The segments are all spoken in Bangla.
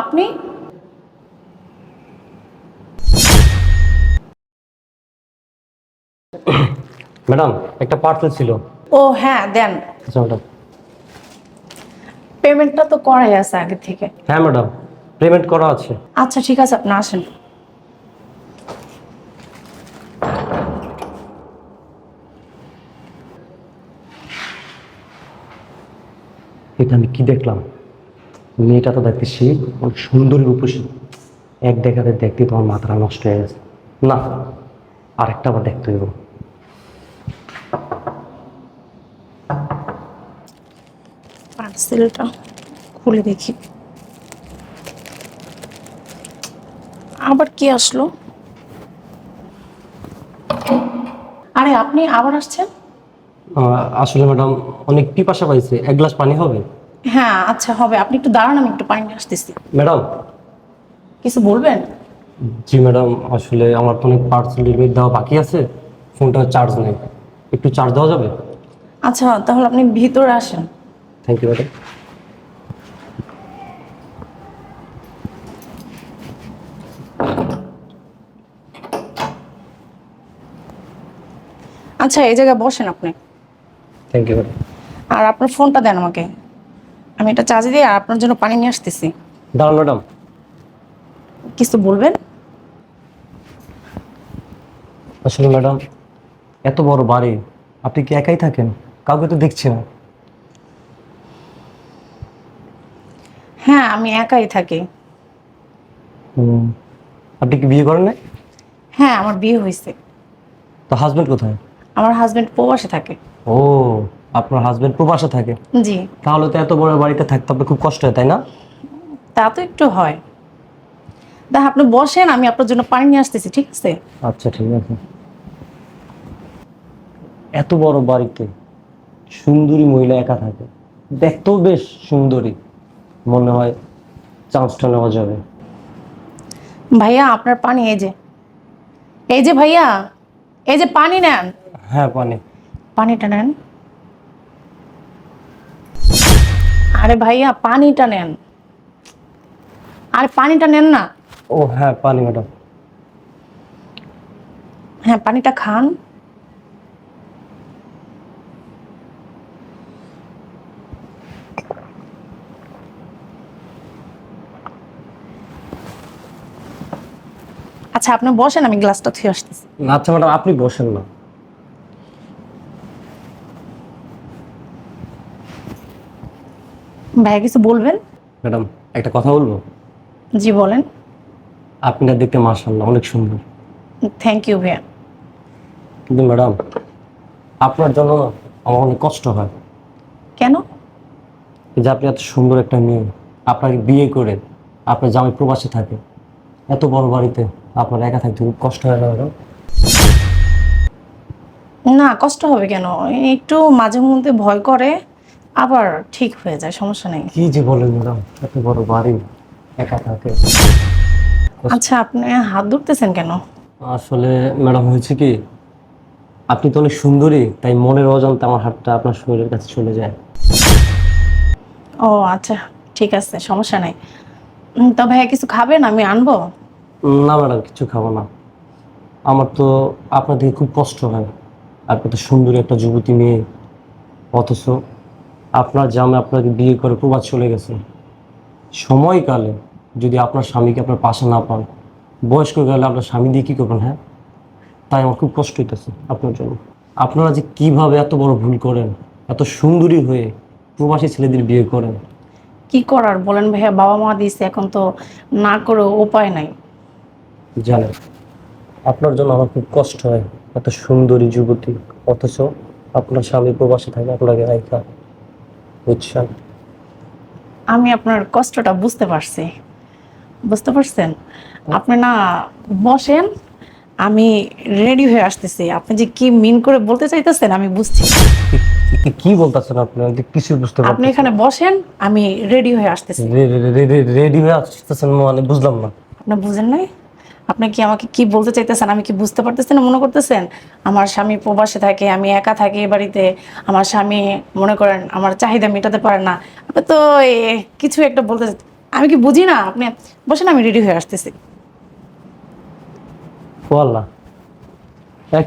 আপনি? ম্যাডাম একটা পার্সেল ছিল। ও হ্যাঁ দেন। আচ্ছা ম্যাডাম। পেমেন্টটা তো করাই আছে আগে থেকে। হ্যাঁ ম্যাডাম পেমেন্ট করা আছে। আচ্ছা ঠিক আছে আপনি আসেন। এটা আমি কি দেখলাম? মেয়েটা তো দেখতেছি অনেক সুন্দর রূপসী। এক দেখাতে দেখতে তোমার মাথাটা নষ্ট হয়ে গেছে। না আরেকটা আবার দেখতে হইব। পার্সেলটা খুলে দেখি। আবার কি আসলো? আরে আপনি আবার আসছেন? আসলে ম্যাডাম অনেক পিপাসা পাইছে। এক গ্লাস পানি হবে? হ্যাঁ আচ্ছা হবে। আপনি একটু দাঁড়ান আমি একটু পানি আসতেছি। ম্যাডাম? কিছু বলবেন? জি ম্যাডাম আসলে আমার তো অনেক পার্সেল ডেলিভারি দেওয়া বাকি আছে। ফোনটা চার্জ নেই। একটু চার্জ দেওয়া যাবে? আচ্ছা তাহলে আপনি ভিতরে আসেন। থ্যাংক ইউ ম্যাডাম আচ্ছা এই জায়গায় বসেন আপনি। থ্যাংক ইউ ম্যাডাম আর আপনার ফোনটা দেন আমাকে। আমি এটা চার্জে দিয়ে আর আপনার জন্য পানি নিয়ে আসতেছি। দাঁড়ান ম্যাডাম। কিছু বলবেন? আসলে ম্যাডাম এত বড় বাড়ি আপনি কি একাই থাকেন? কাউকে তো দেখছি না। হ্যাঁ আমি একাই থাকি। হুম, আপনি কি বিয়ে করেন না হ্যাঁ আমার বিয়ে হয়েছে। তো হাজবেন্ড কোথায়? আমার হাজবেন্ড প্রবাসে থাকে। ও আপনার হাজবেন্ড প্রবাসে থাকে। জি। তাহলে তো এত বড় বাড়িতে থাকতে আপনার খুব কষ্ট হয় তাই না? তা তো একটু হয়। দেখ আপনি বসেন আমি আপনার জন্য পানি নিয়ে আসতেছি ঠিক আছে? আচ্ছা ঠিক আছে। এত বড় বাড়িতে সুন্দরী মহিলা একা থাকে। দেখতেও বেশ সুন্দরী। মনে হয় চান্সটা নেওয়া যাবে। ভাইয়া আপনার পানি এই যে। এই যে ভাইয়া এই যে পানি নেন। হ্যাঁ পানি। পানিটা নেন। আরে ভাইয়া পানিটা নেন। আরে পানিটা নেন না। ও হ্যাঁ পানি ম্যাডাম। হ্যাঁ পানিটা খান। আচ্ছা আপনি বসেন আমি গ্লাসটা থুয়ে আসতেছি। আচ্ছা ম্যাডাম আপনি বসেন না। ভাইয়া কিছু বলবেন? ম্যাডাম একটা কথা বলব? জি বলেন। আপনার দেখতে মার্শাল্লাহ অনেক সুন্দর। থ্যাংক ইউ ভাইয়া। কিন্তু ম্যাডাম আপনার জন্য আমার অনেক কষ্ট হয়। কেন? যে আপনি এত সুন্দর একটা মেয়ে আপনাকে বিয়ে করে আপনার জামাই প্রবাসে থাকে এত বড় বাড়িতে আপনার একা থাকতে খুব কষ্ট হয় না ম্যাডাম? না কষ্ট হবে কেন? একটু মাঝে মধ্যে ভয় করে। আবার ঠিক হয়ে যায় সমস্যা নেই। কি যে বলেন ম্যাডাম এত বড় বাড়ি একা থাকে। আচ্ছা আপনি হাত ধরতেছেন কেন? আসলে ম্যাডাম হয়েছে কি আপনি তো অনেক সুন্দরী তাই মনের অজান্তে আমার হাতটা আপনার শরীরের কাছে চলে যায়। ও আচ্ছা ঠিক আছে সমস্যা নাই। উম, তো ভাইয়া কিছু খাবেন? আমি আনব। না ম্যাডাম কিছু খাব না। আমার তো আপনার দিকে খুব কষ্ট হয়। আপনি তো সুন্দরী একটা যুবতী মেয়ে অথচ আপনার জামে আপনাকে বিয়ে করে প্রবাদ চলে গেছে। সময়কালে যদি আপনার স্বামীকে আপনার পাশে না পান বয়স্ক গেলে আপনার স্বামী দিয়ে কী করবেন হ্যাঁ? তাই আমার খুব কষ্ট হইতেছে আপনার জন্য। আপনারা যে কীভাবে এত বড় ভুল করেন এত সুন্দরী হয়ে প্রবাসী ছেলেদের বিয়ে করেন। কি করার বলেন ভাইয়া? বাবা মা দিয়েছে এখন তো না করে উপায় নাই। জানেন আপনার জন্য আমার খুব কষ্ট হয় এত সুন্দরী যুবতী। অথচ আপনার স্বামী প্রবাসে থাকে আপনাকে রাইখা। বুঝছেন? আমি আপনার কষ্টটা বুঝতে পারছি। বুঝতে পারছেন? আপনি না বসেন আমি রেডি হয়ে আসতেছি। আপনি যে কি মিন করে বলতে চাইতেছেন আমি বুঝছি। কি- বলতেছেন আপনি? আমি তো কিছুই বুঝতে আপনি এখানে বসেন আমি রেডি হয়ে আসতেছি। রেডি হয়ে আসতেছেন মানে বুঝলাম না। আপনি বুঝেন নাই? আপনি কি আমাকে কি বলতে চাইতেছেন? আমি কি বুঝতে পারতেছেন মনে করতেছেন? আমার স্বামী প্রবাসে থাকে, আমি একা থাকি এ বাড়িতে। আমার স্বামী, মনে করেন, আমার চাহিদা মেটাতে পারে না। আপনি তো কিছু একটা বলতে আমি কি বুঝি না? আপনি বসেন, আমি রেডি হয়ে আসতেছি। আল্লাহ।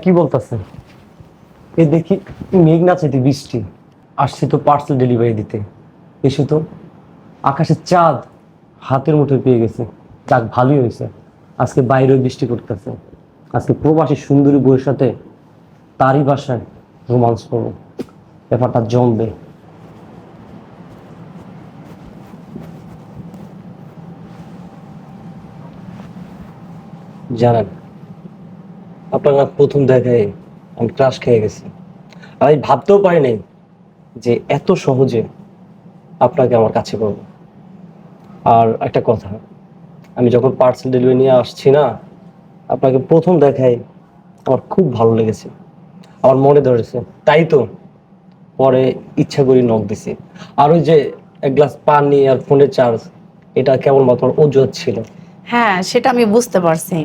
কি বলতেছেন? এ দেখি, মেঘ না চাইতে বৃষ্টি। আসছি তো পার্সেল ডেলিভারি দিতে। এসে তো আকাশের চাঁদ হাতের মুঠোয় পেয়ে গেছে। যাক, ভালোই হয়েছে। আজকে বাইরেও বৃষ্টি করতেছে আজকে প্রবাসী সুন্দরী বইয়ের সাথে তারই বাসায় রোমান্স করব। ব্যাপারটা জমবে। জানেন, আপনারা প্রথম দেখায় আমি ক্রাশ খেয়ে গেছি। আর আমি ভাবতেও পারিনি যে এত সহজে আপনাকে আমার কাছে পাবো আর একটা কথা আমি যখন পার্সেল ডেলিভারি নিয়ে আসছি না আপনাকে প্রথম দেখাই আমার খুব ভালো লেগেছে। আমার মনে ধরেছে তাই তো পরে ইচ্ছা করি নখ দিছি। আর ওই যে এক গ্লাস পানি আর ফোনের চার্জ এটা কেবলমাত্র অজুহাত ছিল। হ্যাঁ সেটা আমি বুঝতে পারছি।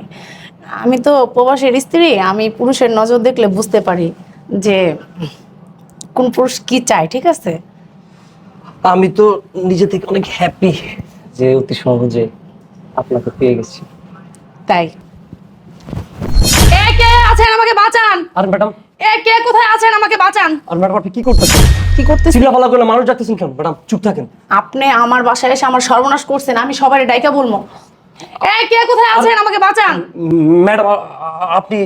আমি তো প্রবাসের স্ত্রী আমি পুরুষের নজর দেখলে বুঝতে পারি যে কোন পুরুষ কি চায় ঠিক আছে? আমি তো নিজে থেকে অনেক হ্যাপি যে অতি সহজে আপনাকে পেয়ে গেছি। তাই? এ কে আছেন আমাকে বাঁচান? আর ম্যাডাম। এ কে কোথায় আছেন আমাকে বাঁচান? আর ম্যাডাম আপনি কি করতেছেন? কি করতেছেন? চিল্লা ফালা করে মানুষ যাচ্ছেন কেন? ম্যাডাম চুপ থাকেন। আপনি আমার বাসায় এসে আমার সর্বনাশ করছেন আমি সবাই ডাইকা বলব। এ কে কোথায় আছেন? আমাকে বাঁচান। ম্যাডাম আপনি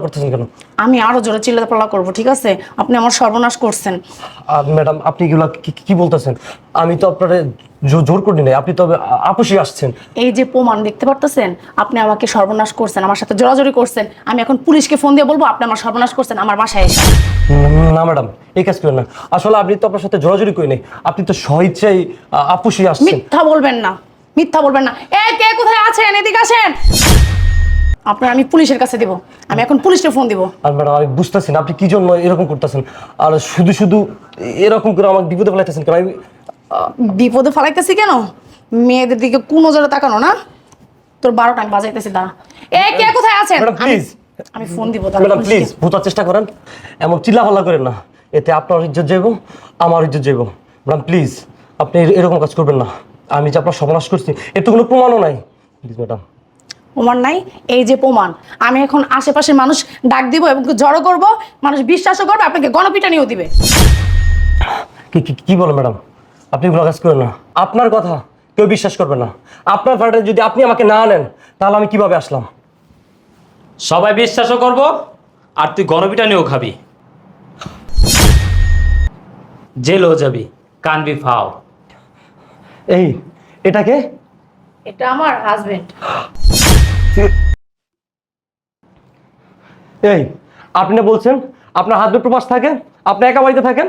করতেছেন কেন? আমি আরও জোরে করব ঠিক আছে? আপনি আমার সর্বনাশ করছেন। ম্যাডাম আপনি এগুলা কি- বলতেছেন? আমি তো আপনারে জোর করি নাই আপনি তবে আসছেন। এই যে প্রমাণ দেখতে পারতেছেন আপনি আমাকে সর্বনাশ করছেন আমার সাথে জোরাজোরি করছেন। আমি এখন পুলিশকে ফোন দিয়ে বলব আপনি আমার সর্বনাশ করছেন আমার বাসায় এসে। না ম্যাডাম এই কাজ করেন না। আসলে আপনি তো আপনার সাথে জোরাজোরি করি নাই আপনি তো স্বইচ্ছাই আপুসি আসছেন। মিথ্যা বলবেন না। মিথ্যা বলবেন না। এ কে কোথায় আছেন? এদিকে আসেন। আপনার আমি পুলিশের কাছে দিব। আমি এখন পুলিশকে ফোন দিব। আর ম্যাডাম আমি বুঝতেছি না আপনি কি জন্য এরকম করতেছেন? আর শুধু শুধু এরকম করে আমাকে বিপদে ফেলাইতেছেন কেন? আমি বিপদে ফালাইতেছি কেন? মেয়েদের দিকে কোনো জোরে তাকানো না। তোর বারোটা আমি বাজাইতেছি দাঁড়া। এ কে কোথায় আছেন? ম্যাডাম প্লিজ আমি ফোন দিব ম্যাডাম প্লিজ বোঝার চেষ্টা করেন। এমন চিল্লা ফাল্লা করেন না। এতে আপনার ইজ্জত যাইব আমার ইজ্জত যাইব ম্যাডাম প্লিজ আপনি এরকম কাজ করবেন না। আমি যে আপনার সর্বনাশ করছি এর তো কোনো প্রমাণও নাই। প্লিজ ম্যাডাম প্রমাণ নাই? এই যে প্রমাণ আমি এখন আশেপাশে মানুষ ডাক দিব এবং জড়ো করব মানুষ বিশ্বাসও করবে আপনাকে গণপিটানিও দিবে। কি কি কি বলেন ম্যাডাম আপনি এগুলো কাজ করেন না। আপনার কথা কেউ বিশ্বাস করবে না। আপনার ফ্ল্যাটে যদি আপনি আমাকে না আনেন তাহলে আমি কীভাবে আসলাম? সবাই বিশ্বাসও করব আর তুই গণপিটানিও খাবি। জেলও যাবি কানবি ফাও। এই এটাকে এটা আমার হাজবেন্ড এই আপনি না বলছেন আপনার হাত প্রবাস থাকে আপনি একা বাড়িতে থাকেন?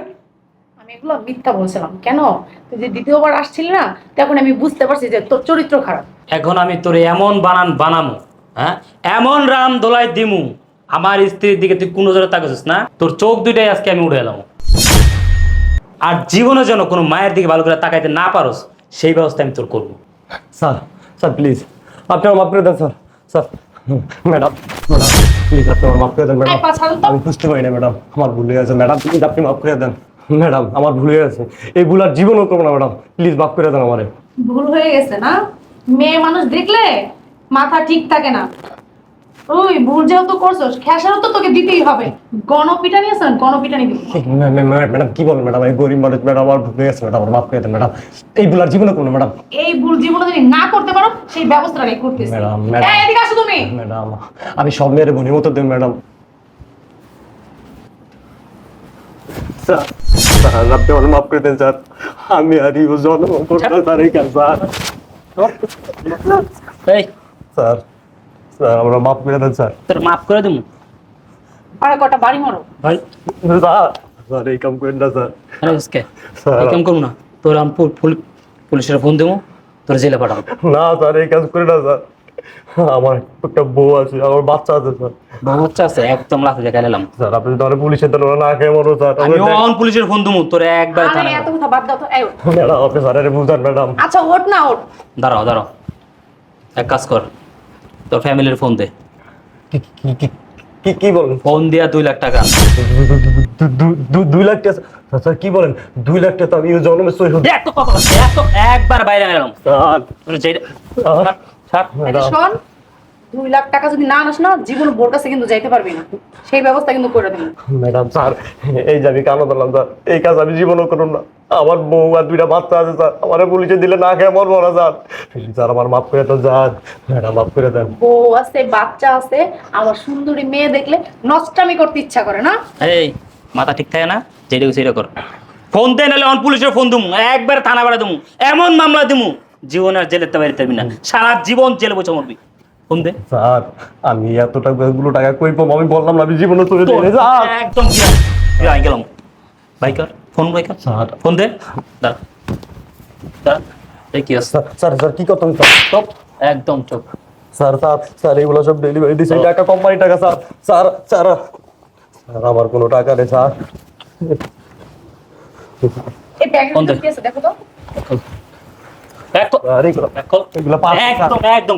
আমি এগুলো মিথ্যা বলছিলাম। কেন? তুই যে দ্বিতীয়বার আসছিলি না তখন আমি বুঝতে পারছি যে তোর চরিত্র খারাপ। এখন আমি তোরে এমন বানান বানামু হ্যাঁ? এমন রাম দোলাই দিমু আমার স্ত্রীর দিকে তুই কোনো জোরে তাকাছিস না? তোর চোখ দুইটাই আজকে আমি উড়ে এলাম। আর জীবনে যেন কোনো মায়ের দিকে ভালো করে তাকাইতে না পারোস সেই ব্যবস্থা আমি তোর করব। স্যার স্যার প্লিজ আপনি আমার মাফ করে দেন sir. Sir madam madam please আপনি আমার মাফ করে দেন ম্যাডাম। আমি বুঝতে পারি না ম্যাডাম আমার ভুল হয়ে গেছে ম্যাডাম প্লিজ আপনি মাফ করে দেন। ম্যাডাম আমার ভুল হয়ে গেছে। এই ভুল আর জীবনও করব না ম্যাডাম প্লিজ মাফ করে দেন আমারে। ভুল হয়ে গেছে না? মেয়ে মানুষ দেখলে মাথা ঠিক থাকে না। ওই ভুল যেহেতু করছস খেসারও তো তোকে দিতেই হবে। গণপিটানি আছে না গণপিটানি দিবি ম্যাডাম কি বলেন ম্যাডাম? আমি গরিব মানুষ ম্যাডাম আমার ভুল হয়ে গেছে ম্যাডাম আমার মাফ করে দেন ম্যাডাম। এই ভুল আর জীবনও করব ম্যাডাম। এই ভুল জীবনে যদি না করতে পারো সেই ব্যবস্থাটা আমি করতেছি? Madam, madam. এদিকে আসো তুমি। ম্যাডাম আমি সব মেয়ের বোনের মতো দেন ম্যাডাম। স্যার স্যার আপনি আমার মাফ করে দেন স্যার। আমি আর ইউ জন্ম করতে এই কাজ স্যার। স্যার। স্যার আমরা মাফ করে দেন স্যার। তোর মাফ করে দিমু। আরে কটা বাড়ি মারো? ভাই স্যার স্যার এই কাম করেন না স্যার। আরে উসকে স্যার। এই কাম করব না। তোর আমি পুল- পুল- পুলিশের ফোন দেবো তোর জেলে পাঠাবো। না স্যার এই কাজ করে না স্যার। আমার একটা বউ আছে আমার বাচ্চা আছে স্যার। বহু বাচ্চা আছে? একদম লাথি দেখা এলাম স্যার আপনি আমার পুলিশের দ্বারা না খেয়ে মরো স্যার আমি অন পুলিশের ফোন দেবো তোর একবার আরে থানায় এত কথা বাদ দাও তো এই। ম্যাডাম আপনি স্যারের বুঝান ম্যাডাম। আচ্ছা ওঠ না ওঠ। দাঁড়াও দাঁড়াও। এক কাজ কর। তোর ফ্যামিলির ফোন দে। কি কি কি কি কি বলেন? ফোন দিয়া দুই লাখ টাকা। দু- দু- দু- দুই লাখ টাকা? স্যার, কি বলেন? দুই লাখ টাকা তো আমি জন্মে সই হতে একবার বাইরে গেলাম। স্যার। স্যার, শোন। দুই লাখ টাকা যদি না আনাস না জীবন বোর কাছে কিন্তু যাইতে পারবি না। সেই ব্যবস্থা কিন্তু করে দিবি। ম্যাডাম স্যার এই যে আমি কানো দিলাম স্যার এই কাজ আমি জীবনও করুন না। আমার বউ আর দুইটা বাচ্চা আছে স্যার আমার পুলিশে দিলে না খেয়ে মরবো না স্যার। স্যার আমার মাফ করে তো যান ম্যাডাম মাফ করে দেন। বউ আছে বাচ্চা আছে আমার সুন্দরী মেয়ে দেখলে নষ্টামি করতে ইচ্ছা করে না? এই মাথা ঠিক থাকে না? যেটা সেটা কর। ফোন দে নাহলে অন পুলিশের ফোন দিমু। একবার থানা বাড়া দিমু। এমন মামলা দিমু জীবন আর জেলেতে বাইরে থাকবি না। সারা জীবন জেলে বসে মরবি। ফোন দে? স্যার আমি এত টাকা গুলো টাকা কই পাবো? আমি বললাম না আমি জীবনে তোর স্যার। একদম আই গেলাম। বাইকার ফোন বাইকার? স্যার। ফোন দে। দাঁড়া দাঁড়া এই কি আছে? স্যার স্যার কি করতাম? স্যার একদম চুপ। স্যার স্যার স্যার এগুলো সব ডেলিভারি দিচ্ছে টাকা কোম্পানি টাকা স্যার। Sir sir. স্যার আমার কোনো টাকা নেই স্যার। একদম একদম একদম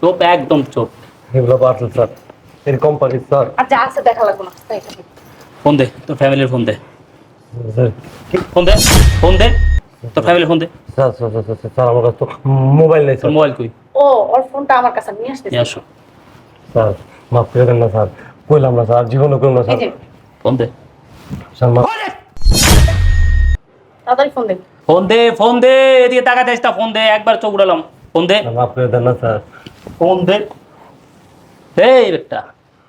চুপ একদম চুপ এগুলো পার্সেল স্যার। এর কোম্পানি স্যার। আর যা আছে দেখা লাগবে না। ফোন দে তোর ফ্যামিলির ফোন দে। ফোন দে ফোন দে তোর ফ্যামিলির ফোন দে। স্যার স্যার স্যার স্যার, আমার কাছে তো মোবাইল নেই স্যার। মোবাইল কই? ও ওর ফোনটা আমার কাছে নিয়ে আসতেছে। নিয়ে আসো। স্যার মাফ করে দেন না স্যার। কইলাম না স্যার জীবনে করুন না স্যার। ফোন দে। স্যার মাফ তাড়াতাড়ি ফোন দে। ফোন দে ফোন দে এদিকে টাকা দিস ফোন দে একবার চোখ উড়ালাম। ফোন দে। মাফ করে দেন না স্যার। ফোন দে? এই বেটা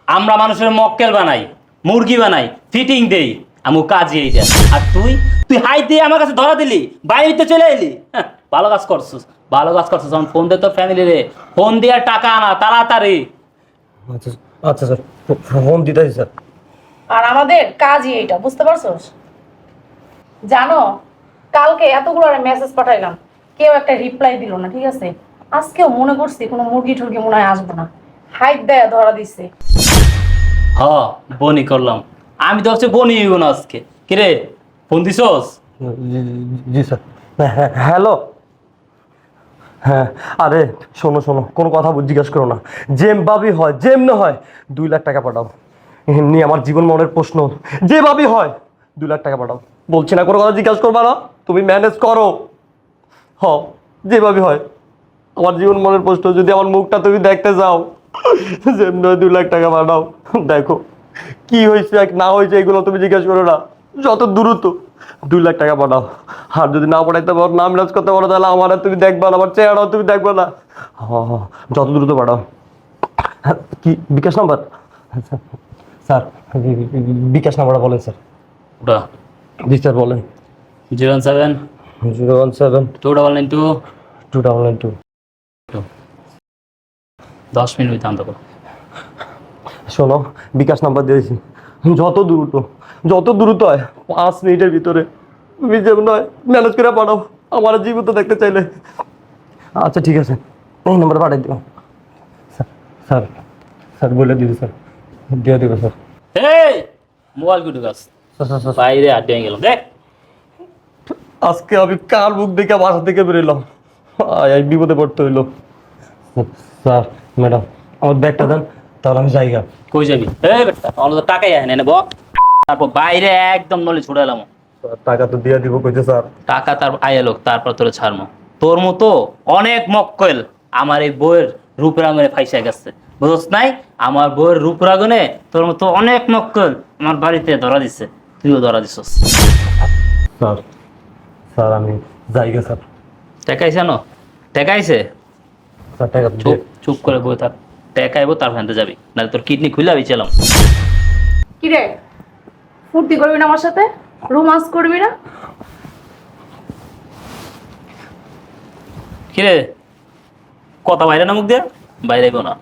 আমরা মানুষের মক্কেল বানাই মুরগি বানাই ফিটিং দেই আমি কাজই এই যা। আর তুই? তুই হাই দিয়ে আমার কাছে ধরা দিলি বাইরে চলে এলি। হ্যাঁ, ভালো কাজ করছিস ভালো কাজ করছিস আমার ফোন দে তোর ফ্যামিলি রে। ফোন দিয়ে টাকা আনা তাড়াতাড়ি। আচ্ছা আচ্ছা স্যার ফোন দিতেছি স্যার। আর আমাদের কাজই এইটা বুঝতে পারছোস? জানো কালকে এতগুলো মেসেজ পাঠাইলাম কেউ একটা রিপ্লাই দিল না ঠিক আছে? আজকেও মনে করছি কোনো মুরগি টুরগি মনে হয় আসব না। হাইট দেয় ধরা দিচ্ছে হ বনি করলাম। আমি তো ভাবছি বনি হইব না আজকে। কিরে ফোন দিছস? জি স্যার। হ্যালো। হ্যাঁ আরে শোনো শোনো কোনো কথা জিজ্ঞেস করো না। যেম ভাবি হয় যেমনে হয় দুই লাখ টাকা পাঠাও। এমনি আমার জীবন মনের প্রশ্ন। যে ভাবি হয় দুই লাখ টাকা পাঠাও। বলছি না কোনো কথা জিজ্ঞাসা করবা না। তুমি ম্যানেজ করো। হ যেভাবে হয় আমার জীবন মনের প্রশ্ন যদি আমার মুখটা তুমি দেখতে যাও যেমনি হয় দুই লাখ টাকা পাঠাও। দেখো কি হয়েছে এক না হয়েছে এগুলো তুমি জিজ্ঞাসা করো না। যত দ্রুত দুই লাখ টাকা পাঠাও। আর যদি না পাঠাইতে পারো নাম ম্যানেজ করতে পারো তাহলে আমার তুমি দেখবা না আমার চেহারাও তুমি দেখবা না। যত দ্রুত পাঠাও। হ্যাঁ, কি বিকাশ নাম্বার? স্যার বিকাশ নাম্বারটা বলেন স্যার। ওটা? জি স্যার বলেন। Zero one seven. Zero one seven. Two double nine two. Two double nine two. দশ মিনিট হইতে আনতে শোনো বিকাশ নাম্বার দিয়েছি যত দ্রুত যত দ্রুত হয় পাঁচ মিনিটের ভিতরে তুমি যেমন হয় ম্যানেজ করে পাঠাও আমার জীবিত দেখতে চাইলে। আচ্ছা ঠিক আছে। এই নাম্বার পাঠাই দিও। স্যার স্যার বলে দিবি স্যার। দিয়ে দিবে স্যার। এই মোবাইল কুটু গাছ বাইরে আড্ডে গেলাম দেখ। আজকে আমি কার মুখ দেখে বাসা থেকে বেরোলাম? বিপদে পড়তে হইল। স্যার ম্যাডাম আমার ব্যাগটা দেন তাহলে আমি কই যাবি? এই বেটা আমার তো টাকাই আয় না বক তারপর বাইরে একদম নলে ছুটে এলাম। টাকা তো দিয়ে দিব কইতে স্যার। টাকা তার তারপর তোরে ছাড়মো। তোর মতো অনেক মক্কেল আমার এই বইয়ের রূপরাগনে ফাইসা গেছে। বুঝছ নাই? আমার বইয়ের রূপরাগনে তোর মতো অনেক মক্কেল আমার বাড়িতে ধরা দিছে। তুইও ধরা দিছস। স্যার স্যার আমি জায়গা স্যার। টেকাইছে না? টেকাইছে স্যার টাকা চুপ করে বই থাক। টেকাইবো তার ফ্যানতে যাবি। নাহলে তোর কিডনি খুলে বিছিলাম কি রে? ফুর্তি করবি না আমার সাথে? রোমান্স করবি না? কি রে? কথা বাইরে না মুখ দিয়ে? বাইরে আইবো না।